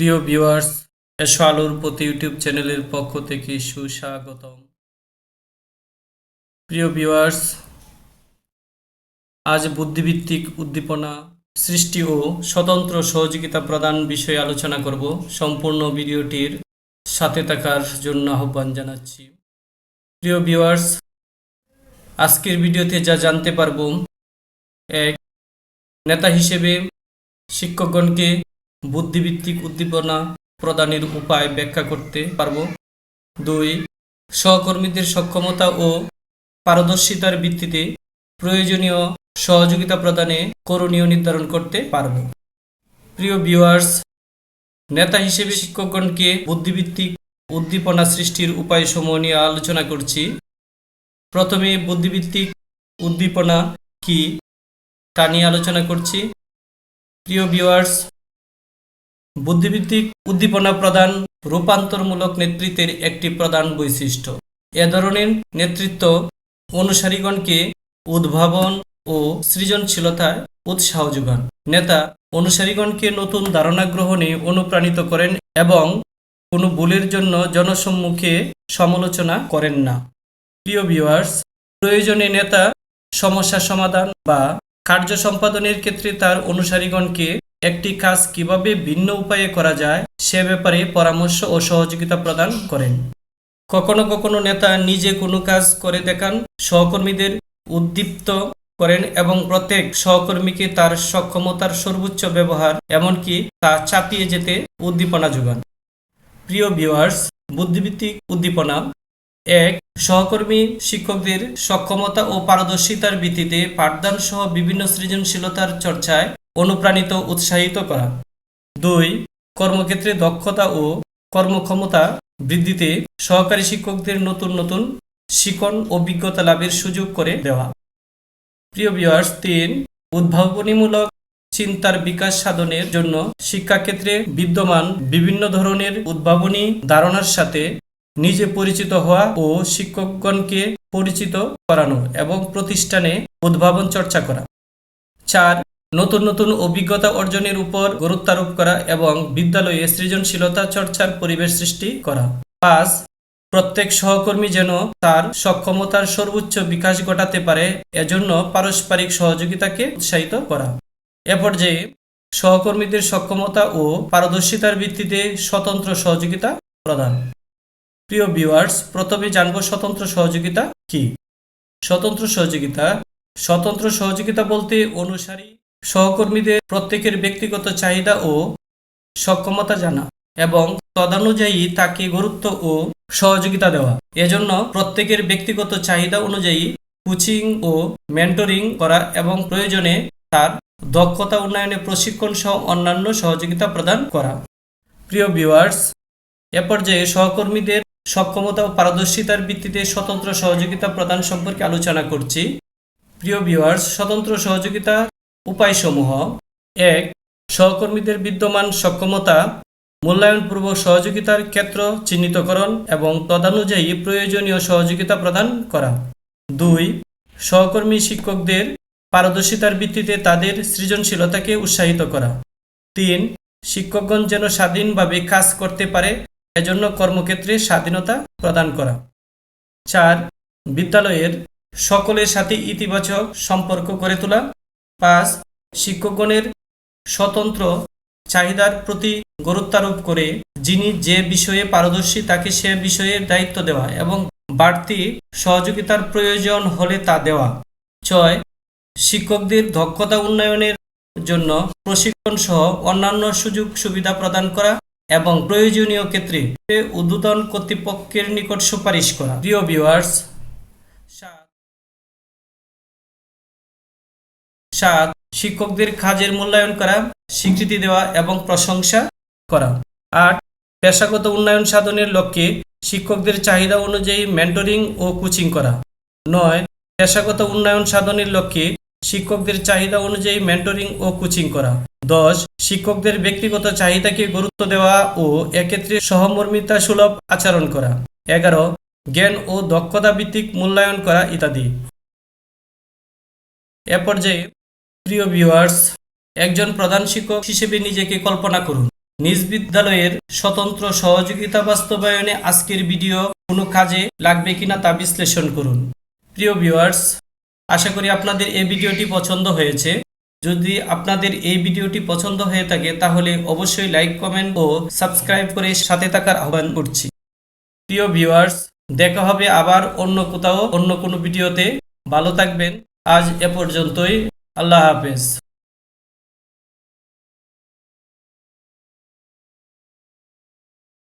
প্রিয় ভিউয়ার্স এসো আলোর প্রতি ইউটিউব চ্যানেলের পক্ষ থেকে সুস্বাগতম। প্রিয় ভিউয়ার্স, আজ বুদ্ধিভিত্তিক উদ্দীপনা, সৃষ্টি ও স্বতন্ত্র সহযোগিতা প্রদান বিষয়ে আলোচনা করব। সম্পূর্ণ ভিডিওটির সাথে থাকার জন্য আহ্বান জানাচ্ছি। প্রিয় ভিউয়ার্স, আজকের ভিডিওতে যা জানতে পারব, এক নেতা হিসেবে শিক্ষকগণকে বুদ্ধিভিত্তিক উদ্দীপনা প্রদানের উপায় ব্যাখ্যা করতে পারব। দুই, সহকর্মীদের সক্ষমতা ও পারদর্শিতার ভিত্তিতে প্রয়োজনীয় সহযোগিতা প্রদানে করণীয় নির্ধারণ করতে পারব। প্রিয় ভিউয়ার্স, নেতা হিসেবে শিক্ষকগণকে বুদ্ধিভিত্তিক উদ্দীপনা সৃষ্টির উপায় উপায়সমূহ নিয়ে আলোচনা করছি। প্রথমে বুদ্ধিভিত্তিক উদ্দীপনা কি তা নিয়ে আলোচনা করছি। প্রিয় ভিউয়ার্স বুদ্ধিভিত্তিক উদ্দীপনা প্রদান রূপান্তরমূলক নেতৃত্বের একটি প্রধান বৈশিষ্ট্য। এ ধরনের নেতৃত্ব অনুসারীগণকে উদ্ভাবন ও সৃজনশীলতায় উৎসাহ যোগান। নেতা অনুসারীগণকে নতুন ধারণা গ্রহণে অনুপ্রাণিত করেন এবং কোনো ভুলের জন্য জনসম্মুখে সমালোচনা করেন না। প্রিয় ভিউয়ার্স, প্রয়োজনে নেতা সমস্যা সমাধান বা কার্য সম্পাদনের ক্ষেত্রে তার অনুসারীগণকে একটি কাজ কীভাবে ভিন্ন উপায়ে করা যায়, সে ব্যাপারে পরামর্শ ও সহযোগিতা প্রদান করেন। কখনো কখনো নেতা নিজে কোনো কাজ করে দেখান, সহকর্মীদের উদ্দীপ্ত করেন এবং প্রত্যেক সহকর্মীকে তার সক্ষমতার সর্বোচ্চ ব্যবহার, এমনকি তা চাপিয়ে যেতে উদ্দীপনা যোগান। প্রিয় ভিউয়ার্স বুদ্ধিভিত্তিক উদ্দীপনা। এক, সহকর্মী শিক্ষকদের সক্ষমতা ও পারদর্শিতার ভিত্তিতে পাঠদান সহ বিভিন্ন সৃজনশীলতার চর্চায় অনুপ্রাণিত, উৎসাহিত করা। দুই, কর্মক্ষেত্রে দক্ষতা ও কর্মক্ষমতা বৃদ্ধিতে সহকারী শিক্ষকদের নতুন নতুন শিকন অভিজ্ঞতা লাভের সুযোগ করে দেওয়া। প্রিয় বিয়ার্স তিন, উদ্ভাবনীমূলক চিন্তার বিকাশ সাধনের জন্য শিক্ষাক্ষেত্রে বিদ্যমান বিভিন্ন ধরনের উদ্ভাবনী ধারণার সাথে নিজে পরিচিত হওয়া ও শিক্ষকগণকে পরিচিত করানো এবং প্রতিষ্ঠানে উদ্ভাবন চর্চা করা। চার নতুন নতুন অভিজ্ঞতা অর্জনের উপর গুরুত্বারোপ করা এবং বিদ্যালয়ে সৃজনশীলতা চর্চার পরিবেশ সৃষ্টি করা। পাঁচ, প্রত্যেক সহকর্মী যেন তার সক্ষমতার সর্বোচ্চ বিকাশ ঘটাতে পারে, এজন্য পারস্পরিক সহযোগিতাকে উৎসাহিত করা। এ পর্যায়ে সহকর্মীদের সক্ষমতা ও পারদর্শিতার ভিত্তিতে স্বতন্ত্র সহযোগিতা প্রদান। প্রিয় ভিউয়ার্স, প্রথমে জানব স্বতন্ত্র সহযোগিতা কি? স্বতন্ত্র সহযোগিতা। স্বতন্ত্র সহযোগিতা বলতে অনুসারী সহকর্মীদের প্রত্যেকের ব্যক্তিগত চাহিদা ও সক্ষমতা জানা এবং তদানুযায়ী তাকে গুরুত্ব ও সহযোগিতা দেওয়া। এজন্য প্রত্যেকের ব্যক্তিগত চাহিদা অনুযায়ী কোচিং ও মেন্টরিং করা এবং প্রয়োজনে তার দক্ষতা উন্নয়নে প্রশিক্ষণ সহ অন্যান্য সহযোগিতা প্রদান করা। প্রিয় ভিউয়ার্স, এ পর্যায়ে সহকর্মীদের সক্ষমতা ও পারদর্শিতার ভিত্তিতে স্বতন্ত্র সহযোগিতা প্রদান সম্পর্কে আলোচনা করছি। প্রিয় ভিউয়ার্স, স্বতন্ত্র সহযোগিতা উপায়সমূহ। এক, সহকর্মীদের বিদ্যমান সক্ষমতা মূল্যায়নপূর্বক সহযোগিতার ক্ষেত্র চিহ্নিতকরণ এবং তদানুযায়ী প্রয়োজনীয় সহযোগিতা প্রদান করা। দুই, সহকর্মী শিক্ষকদের পারদর্শিতার ভিত্তিতে তাদের সৃজনশীলতাকে উৎসাহিত করা। তিন, শিক্ষকগণ যেন স্বাধীনভাবে কাজ করতে পারে, এজন্য কর্মক্ষেত্রে স্বাধীনতা প্রদান করা। চার, বিদ্যালয়ের সকলের সাথে ইতিবাচক সম্পর্ক গড়ে তোলা পাঁচ শিক্ষকগণের স্বতন্ত্র চাহিদার প্রতি গুরুত্বারোপ করে যিনি যে বিষয়ে পারদর্শী তাকে সে বিষয়ে দায়িত্ব দেওয়া এবং বাড়তি সহযোগিতার প্রয়োজন হলে তা দেওয়া। ছয় শিক্ষকদের দক্ষতা উন্নয়নের জন্য প্রশিক্ষণ সহ অন্যান্য সুযোগ সুবিধা প্রদান করা এবং প্রয়োজনীয় ক্ষেত্রে উদ্বোধন কর্তৃপক্ষের নিকট সুপারিশ করা। প্রিয় ভিউয়ার্স সাত, শিক্ষকদের কাজের মূল্যায়ন করা, স্বীকৃতি দেওয়া এবং প্রশংসা করা। আট, পেশাগত উন্নয়ন সাধনের লক্ষ্যে শিক্ষকদের চাহিদা অনুযায়ী মেন্টরিং ও কোচিং করা। নয়, পেশাগত উন্নয়ন সাধনের লক্ষ্যে শিক্ষকদের চাহিদা অনুযায়ী মেন্টরিং ও কোচিং করা। দশ, শিক্ষকদের ব্যক্তিগত চাহিদাকে গুরুত্ব দেওয়া ও এক্ষেত্রে সহমর্মিতা সুলভ আচরণ করা। এগারো, জ্ঞান ও দক্ষতা ভিত্তিক মূল্যায়ন করা ইত্যাদি। এ পর্যায়ে প্রিয় ভিউয়ার্স, একজন প্রধান শিক্ষক হিসেবে নিজেকে কল্পনা করুন। নিজ বিদ্যালয়ের স্বতন্ত্র সহযোগিতা বাস্তবায়নে আজকের ভিডিও কোনো কাজে লাগবে কিনা তা বিশ্লেষণ করুন। প্রিয় ভিউয়ার্স, আশা করি আপনাদের এই ভিডিওটি পছন্দ হয়েছে। যদি আপনাদের এই ভিডিওটি পছন্দ হয়ে থাকে, তাহলে অবশ্যই লাইক, কমেন্ট ও সাবস্ক্রাইব করে সাথে থাকার আহ্বান করছি। প্রিয় ভিউয়ার্স, দেখা হবে আবার অন্য কোথাও অন্য কোনো ভিডিওতে। ভালো থাকবেন। আজ এ পর্যন্তই। আল্লাহ হাফেজ